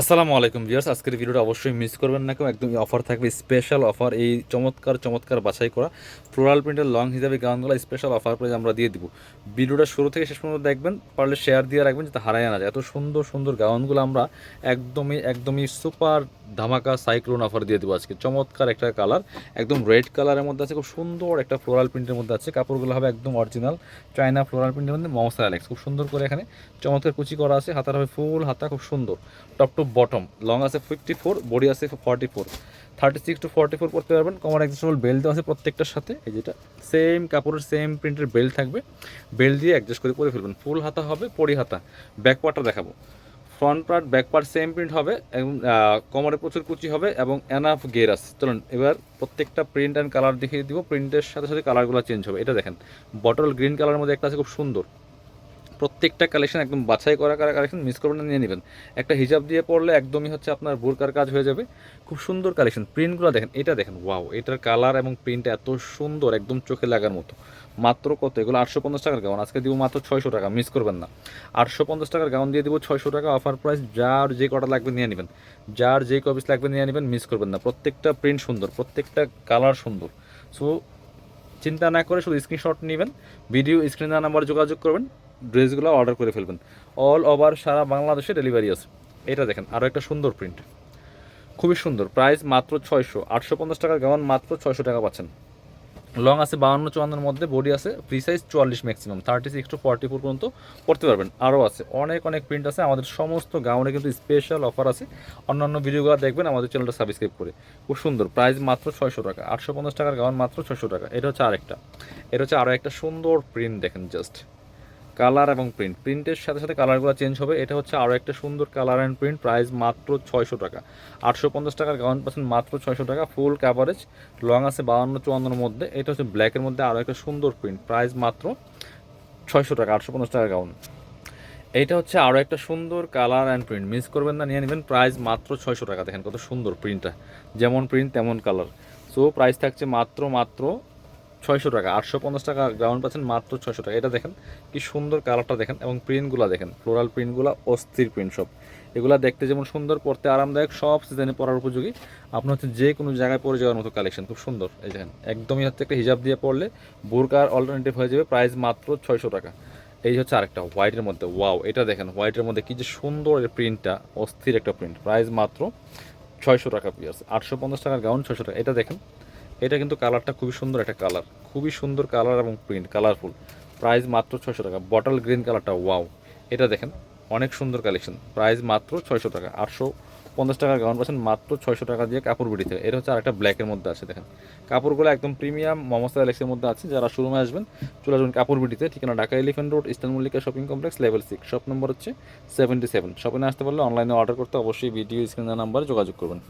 আসসালামু আলাইকুম ভিউয়ার্স, আজকের ভিডিওটা অবশ্যই মিস করবেন না কেউ। একদম অফার থাকবে স্পেশাল অফার এই চমৎকার চমৎকার বাছাই করা ফ্লোরাল প্রিন্টের লং হিসাবে গাউনগুলো স্পেশাল অফার প্রাইজ আমরা দিয়ে দিব। ভিডিওটা শুরু থেকে শেষ পর্যন্ত দেখবেন, পারলে শেয়ার দিয়ে রাখবেন যাতে হারায় না যায়। এত সুন্দর সুন্দর গাউনগুলো আমরা একদমই একদমই সুপার ধামাকা সাইক্লোন অফার দিয়ে দেবো আজকে। চমৎকার একটা কালার একদম রেড কালারের মধ্যে আছে, খুব সুন্দর একটা ফ্লোরাল প্রিন্টের মধ্যে আছে। কাপড়গুলো হবে একদম অরিজিনাল চায়না ফ্লোরাল প্রিন্টের মধ্যে মমসা অ্যালেক্স খুব সুন্দর করে এখানে চমৎকার কুচি করা আছে, হাতার হবে ফুল হাতা, খুব সুন্দর। Top bottom. লং আছে ফিফটি ফোর, বডি আছে forty four. Thirty six to forty four করতে পারবেন। কমার অ্যাডজাস্টেবল বেল্ট দেওয়া আছে প্রত্যেকটার সাথে। এই যেটা সেম কাপড়ের সেম প্রিন্টের বেল্ট থাকবে। বেল্ট দিয়ে অ্যাডজাস্ট করে পরে ফেলবেন। ফুল হাতা হবে, পরি হাতা। ব্যাক পার্টটা দেখাবো। Front part back part same print হবে এবং কোমরে প্রচুর কুচি হবে এবং এনাফ গের আছে। চলুন, এবার প্রত্যেকটা প্রিন্ট অ্যান্ড কালার দেখিয়ে দিব। প্রিন্টের সাথে সাথে কালারগুলো চেঞ্জ হবে। এটা দেখেন বটল গ্রিন কালারের মধ্যে একটা আছে, খুব সুন্দর। প্রত্যেকটা কালেকশন একদম বাছাই করা করা কালেকশন মিস করবেন না, নিয়ে নেবেন। একটা হিজাব দিয়ে পড়লে একদমই হচ্ছে আপনার বোরকার কাজ হয়ে যাবে। খুব সুন্দর কালেকশন প্রিন্টগুলো দেখেন, এটা দেখেন ওয়াও এটার কালার এবং প্রিন্ট এত সুন্দর, একদম চোখে লাগার মতো। মাত্র কত? এগুলো আটশো পঞ্চাশ টাকার গাউন আজকে দিব মাত্র ছয়শো টাকা মিস করবেন না। আটশো পঞ্চাশ টাকার গাউন দিয়ে দিব ছয়শো টাকা অফার প্রাইস যার যে কটা লাগবে নিয়ে নেবেন। যার যে কপিস লাগবে নিয়ে নেবেন মিস করবেন না। প্রত্যেকটা প্রিন্ট সুন্দর, প্রত্যেকটা কালার সুন্দর। সো চিন্তা না করে শুধু স্ক্রিনশট নেবেন ভিডিও স্ক্রিন নাম্বার যোগাযোগ করবেন। ড্রেসগুলো অর্ডার করে ফেলবেন। অল ওভার সারা বাংলাদেশে ডেলিভারি আছে। এটা দেখেন আরও একটা সুন্দর প্রিন্ট খুবই সুন্দর। প্রাইস মাত্র ছয়শো। আটশো পঞ্চাশ টাকার গাউন মাত্র ছয়শো টাকা পাচ্ছেন। লং আছে বাউন্ন চুয়ান্নর মধ্যে বডি আছে ফ্রি সাইজ চুয়াল্লিশ maximum thirty six to forty four পর্যন্ত পড়তে পারবেন। আরও আছে, অনেক অনেক প্রিন্ট আছে। আমাদের সমস্ত গাউনে কিন্তু স্পেশাল অফার আছে। অন্যান্য ভিডিওগুলো দেখবেন, আমাদের চ্যানেলটা সাবস্ক্রাইব করে। খুব সুন্দর। প্রাইস মাত্র ছয়শো টাকা। আটশো পঞ্চাশ টাকার গাউন মাত্র ছয়শো টাকা। এটা হচ্ছে আরেকটা। এটা হচ্ছে আরও একটা সুন্দর প্রিন্ট দেখেন জাস্ট কালার এবং প্রিন্ট। প্রিন্টের সাথে সাথে কালারগুলো চেঞ্জ হবে। এটা হচ্ছে আরও একটা সুন্দর কালার অ্যান্ড প্রিন্ট। প্রাইস মাত্র ছয়শো টাকা। আটশো পঞ্চাশ টাকার গাউন পার্সেন্ট মাত্র ছয়শো টাকা। ফুল কাভারেজ লং আছে বাউন্ন চুয়ান্নর মধ্যে। এটা হচ্ছে ব্ল্যাকের মধ্যে আরও একটা সুন্দর প্রিন্ট। প্রাইস মাত্র ছয়শো টাকা, আটশো পঞ্চাশ টাকার গাউন। এইটা হচ্ছে আরও একটা সুন্দর কালার অ্যান্ড প্রিন্ট। মিস করবেন না, নিয়ে নেবেন। প্রাইস মাত্র ছয়শো টাকা। দেখেন কত সুন্দর প্রিন্টটা। যেমন প্রিন্ট, তেমন কালার। সো প্রাইস থাকছে মাত্র মাত্র ছয়শো টাকা, আটশো পঞ্চাশ টাকা গ্রাউন্ড পাচ্ছেন মাত্র ছয়শো টাকা। এটা দেখেন, কি সুন্দর কালারটা দেখেন এবং প্রিন্টগুলো দেখেন ফ্লোরাল প্রিন্টগুলো অস্থির প্রিন্ট সব। এগুলো দেখতে যেমন সুন্দর, পড়তে আরামদায়ক, সব সিজনে পরার উপযোগী। আপনার হচ্ছে যে কোনো জায়গায় পরে যাওয়ার মতো কালেকশন খুব সুন্দর। এই দেখেন, একদমই হচ্ছে একটা হিজাব দিয়ে পড়লে বোরকার অল্টারনেটিভ হয়ে যাবে প্রাইস মাত্র ছয়শো টাকা। এই হচ্ছে আরেকটা হোয়াইটের মধ্যে ওয়াও এটা দেখেন হোয়াইটের মধ্যে কি যে সুন্দর প্রিন্টটা অস্থির একটা প্রিন্ট প্রাইস মাত্র ছয়শো টাকা পিয়ার্স আটশো পঞ্চাশ টাকার গাউন ছয়শো টাকা। এটা দেখেন এটা কিন্তু কালারটা খুবই সুন্দর একটা কালার। খুবই সুন্দর কালার এবং প্রিন্ট কালারফুল প্রাইস মাত্র ছয়শো টাকা। বটল গ্রিন কালারটা ওয়াও এটা দেখেন, অনেক সুন্দর কালেকশন প্রাইস মাত্র ছয়শো টাকা। আটশো পঞ্চাশ টাকার গাউন পাচ্ছেন, মাত্র ছয়শো টাকা দিয়ে কাপড় বিড়িতে এটা হচ্ছে আরেকটা ব্ল্যাকের মধ্যে আছে, দেখেন। কাপড়গুলো একদম প্রিমিয়াম মমস্তা অ্যালেক্সের মধ্যে আছে। যারা শোরুমে আসবেন, চলে আসবেন কাপড় বিড়িতে ঠিকানা Dhaka elephant road eastern Mallika shopping complex level six shop number হচ্ছে সেভেন্টি সেভেন শপিংয়ে আসতে পারলে অনলাইনে অর্ডার করতে অবশ্যই ভিডিও স্ক্রিনের নাম্বারে যোগাযোগ করবেন।